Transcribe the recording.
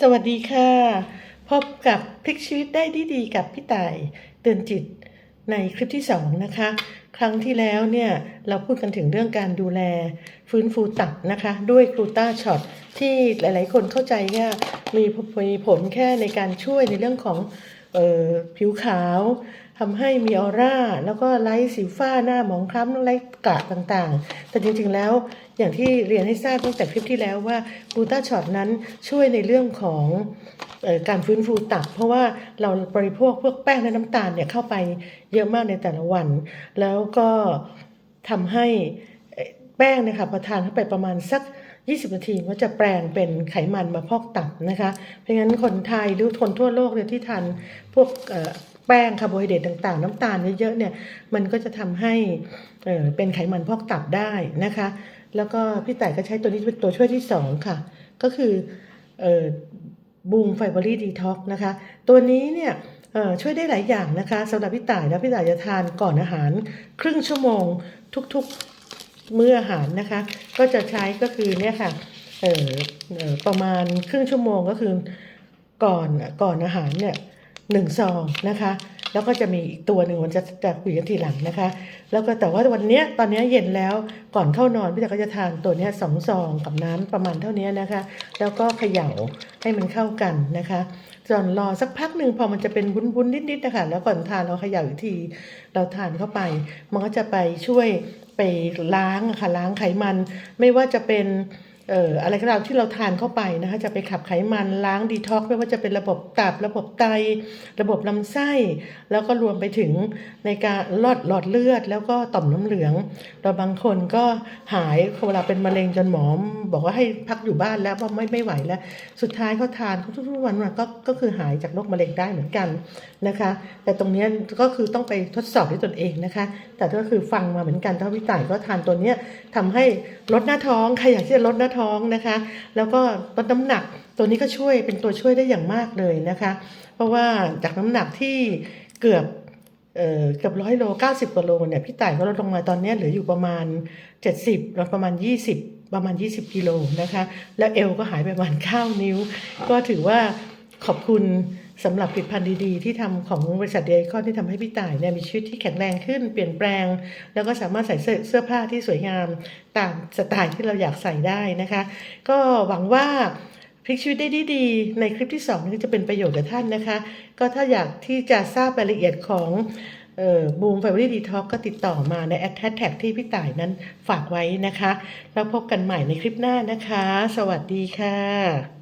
สวัสดีค่ะ พบกับพลิกชีวิตได้ดีดีๆกับพี่ต่ายเตือนจิตในคลิปที่2นะคะ ครั้งที่แล้วเนี่ยเราพูดกันถึงเรื่องการดูแลฟื้นฟูตับนะคะ ด้วยกลูตาช็อตที่หลายๆคนเข้าใจว่ามีมีผลแค่ในการช่วยในเรื่องของ ผิวขาวทำให้มีออร่า แล้วก็ไร้สิวฝ้าหน้าหมองคล้ำไร้กระต่างๆ แต่จริงๆแล้วอย่างที่เรียนให้ทราบตั้งแต่คลิปที่แล้วว่ากูตาช็อตนั้นช่วยในเรื่องของออการฟื้นฟูตับ เพราะว่าเราบริโภคพวกแป้งและน้ำตาลเนี่ยเข้าไปเยอะมากในแต่ละวัน แล้วก็ทำให้แป้งเนะคะพอทานเข้าไปประมาณสัก 20 นาทีก็จะแปลงเป็นไขมันมาพอกตับนะคะ เพราะงั้นคนไทยหรือคนทั่วโลกเนี่ยที่ทานพวกแป้งคาร์โบไฮเดรตต่าง ๆ น้ำตาลเยอะๆเนี่ยมันก็จะทำให้เป็นไขมันพอกตับได้นะคะ แล้วก็พี่ต่ายก็ใช้ตัวนี้เป็นตัวช่วยที่สองค่ะ ก็คืออบูมไฟเบอรี่ดีท็อกนะคะ ตัวนี้เนี่ยช่วยได้หลายอย่างนะคะสำหรับพี่ต่ายแล้วพี่ต่ายจะทานก่อนอาหาร ครึ่งชั่วโมงทุกๆ มื้ออาหารนะคะ ก็จะใช้ก็คือเนี่ยค่ะเออเออประมาณครึ่งชั่วโมงก็คือก่อนก่อนอาหารเนี่ยหนึ่งซองนะคะ แล้วก็จะมีอีกตัวหนึ่งมันจะจะคุยกันทีหลังนะคะ แล้วก็แต่ว่าวันนี้ตอนนี้เย็นแล้วก่อนเข้านอนพี่ตาก็จะทานตัวเนี้ยสองซองกับน้ำประมาณเท่านี้นะคะ แล้วก็เขย่า ให้มันเข้ากันนะคะจอนรอสักพักหนึ่งพอมันจะเป็นวุ้นๆนิดๆนะคะแล้วก่อนทานเราเขย่าอีกที เราทานเข้าไป มันก็จะไปช่วยไปล้างะค่ะล้างไขมัน ไม่ว่าจะเป็น เอ่ออะไรก็ตามที่เราทานเข้าไปนะคะจะไปขับไขมันล้างดีท็อกไม่ว่าจะเป็นระบบตับ ระบบไต ระบบลำไส้ แล้วก็รวมไปถึงในการลอดหลอดเลือด แล้วก็ต่อมน้ำเหลืองเราบางคนก็หายเวลาเป็นมะเร็งจนหมอบอกว่าให้พักอยู่บ้านแล้วว่าไม่ไม่ไหวแล้ว สุดท้ายเขาทานทุกๆวันก็ก็คือหายจากโรคมะเร็งได้เหมือนกันนะคะ แต่ตรงนี้ก็คือต้องไปทดสอบด้วยตนเองนะคะ แต่ก็คือฟังมาเหมือนกันถ้าพี่ต่ายก็ทานตัวเนี้ยทำให้ลดหน้าท้องใครอยากที่จะลดหน้าท้องนะคะ แล้วก็ลดน้ำหนักตัวนี้ก็ช่วยเป็นตัวช่วยได้อย่างมากเลยนะคะ เพราะว่าจากน้ำหนักที่เกือบเกือบร้อยโลเก้าสิบกว่าโลเนี่ยพี่ต่ายก็ลดลงมาตอนนี้เหลืออยู่ประมาณเจ็ดสิบลดประมาณยี่สิบประมาณ 20 กิโลนะคะ แล้วเอวก็หายไปประมาณ9นิ้ว ก็ถือว่าขอบคุณ สำหรับผลิตภัณฑ์ดีๆ ที่ทำของบริษัทเดคอนที่ทำให้พี่ต่ายเนี่ยมีชีวิตที่แข็งแรงขึ้นเปลี่ยนแปลง แล้วก็สามารถใส่เสื้อเสื้อผ้าที่สวยงามตามสไตล์ที่เราอยากใส่ได้นะคะ ก็หวังว่าพลิกชีวิตได้ดีๆในคลิปที่2นี้จะเป็นประโยชน์กับท่านนะคะ ก็ถ้าอยากที่จะทราบรายละเอียดของบูมไฟบอรี่ดีท็อกก็ติดต่อมาในแอดแท็กที่พี่ต่ายนั้นฝากไว้นะคะ แล้วพบกันใหม่ในคลิปหน้านะคะ สวัสดีค่ะ